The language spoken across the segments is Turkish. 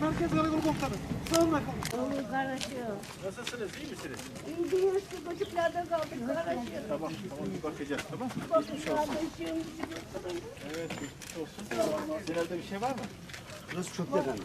Merkez Karakol Komutanı. Sağ olun efendim. Oğlum karışıyor. Nasılsınız, iyi misiniz? İyi değil, şu buçuklarda kaldık karışıyor. Tamam, tamam bir bakacağız, tamam? Bakın kardeşim. Evet, geçmiş olsun. Evde bir şey var mı? Burası çok efendim.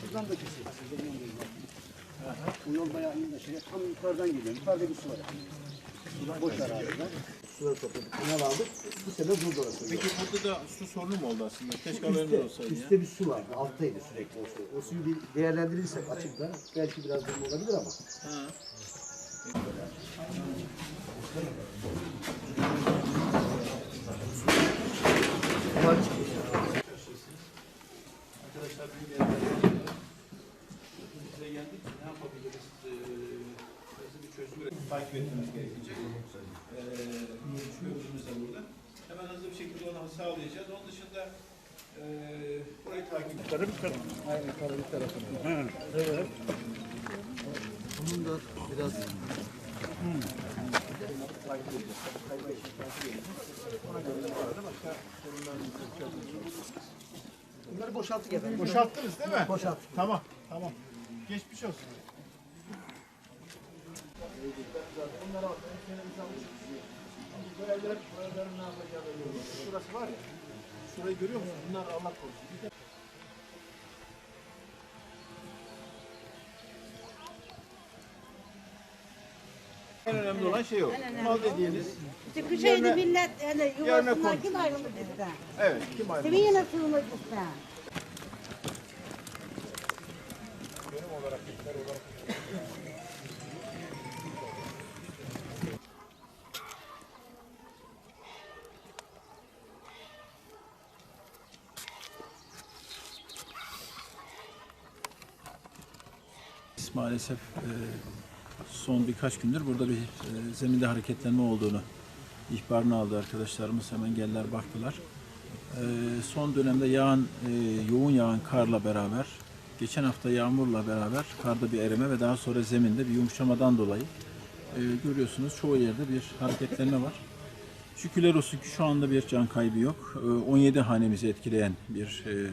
Şuradan da kesiyor. Bu yol bayağı iyi şey. Tam yukarıdan geliyor. Yukarıda bir su var. Sular boş araziden. Suları topladık. Kanal aldık. Bu sene durdu orası. Peki burada da su sorunu mu oldu aslında? Keşke haberimiz olsaydı ya. üstte bir su vardı. Alttaydı sürekli o su. O suyu bir değerlendirirsek açıkta belki biraz durum olabilir ama. Ha. Bize geldik, ne yapabiliriz? Ee, nasıl bir çözüm üret- takip etmemiz gerekecek. Ee, görüşmemiz de burada. Hemen hızlı bir şekilde onu sağlayacağız. Onun dışında e, burayı takip edeceğiz. Aynen Karabük tarafında. Evet. Bunun da biraz Bunları boşalttık efendim. Boşalttınız değil mi? Boşalttık. Tamam, tamam. Geçmiş olsun. Şurası var ya, şurayı görüyor musun? Bunlar Allah korusun. En önemli olan şey o. Mal dediğiniz, Çıkışaydı millet yani yuvasından kim ayrılmak ister? evet kim Kimin ayrılmış? yine sığınmak ister? Biz Maalesef e, son birkaç gündür burada bir e, zeminde hareketlenme olduğunu ihbarını aldı arkadaşlarımız. Hemen geldiler baktılar. E, Son dönemde yağan, e, yoğun yağan karla beraber, geçen hafta yağmurla beraber karda bir erime ve daha sonra zeminde bir yumuşamadan dolayı görüyorsunuz çoğu yerde bir hareketlenme var. Şükürler olsun ki şu anda bir can kaybı yok. E, 17 hanemizi etkileyen bir e,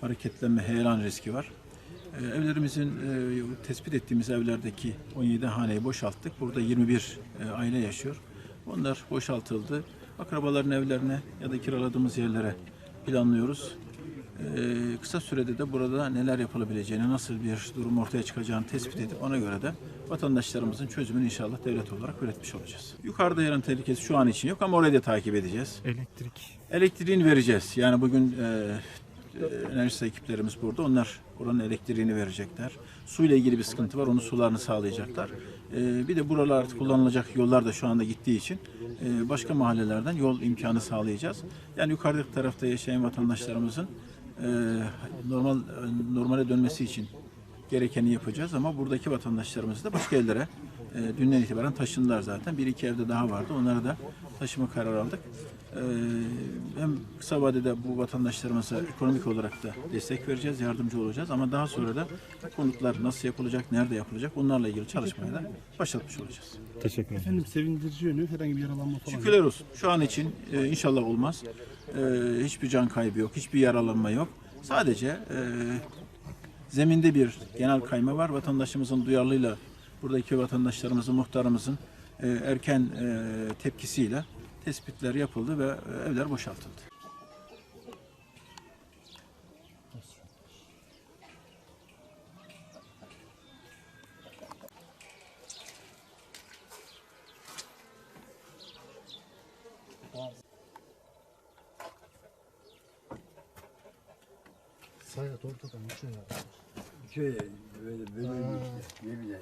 hareketlenme, heyelan riski var. E, Evlerimizin e, tespit ettiğimiz evlerdeki 17 haneyi boşalttık. Burada 21 e, aile yaşıyor. Onlar boşaltıldı. Akrabaların evlerine ya da kiraladığımız yerlere planlıyoruz. E, Kısa sürede de burada neler yapılabileceğini, nasıl bir durum ortaya çıkacağını tespit edip ona göre de vatandaşlarımızın çözümünü inşallah devlet olarak üretmiş olacağız. Yukarıda alan tehlikesi şu an için yok ama orayı da takip edeceğiz. Elektrik. Elektriğini vereceğiz. Yani bugün e, e, enerji ekiplerimiz burada. Onlar oranın elektriğini verecekler. Suyla ilgili bir sıkıntı var. Onun sularını sağlayacaklar. E, bir de buralar artık kullanılacak yollar da şu anda gittiği için e, başka mahallelerden yol imkanı sağlayacağız. Yani yukarıdaki tarafta yaşayan vatandaşlarımızın e, normal normale dönmesi için gerekeni yapacağız ama buradaki vatandaşlarımız da başka yerlere e, dünden itibaren taşındılar zaten. Bir iki evde daha vardı. Onları da taşıma kararı aldık. E, hem kısa vadede bu vatandaşlarımıza ekonomik olarak da destek vereceğiz, yardımcı olacağız ama daha sonra da konutlar nasıl yapılacak, nerede yapılacak onlarla ilgili çalışmaya da başlatmış olacağız. Teşekkür ederim. Efendim sevindirici yönü herhangi bir yaralanma falan yok. Şükürler olsun. Şu an için e, inşallah olmaz. E, hiçbir can kaybı yok, hiçbir yaralanma yok. Sadece e, zeminde bir genel kayma var. Vatandaşımızın duyarlılığıyla, buradaki vatandaşlarımızın, muhtarımızın e, erken e, tepkisiyle tespitler yapıldı ve e, evler boşaltıldı. Sayat ortadan uçuyor. Şöyle böyle böyle bir işte. Ne bileyim.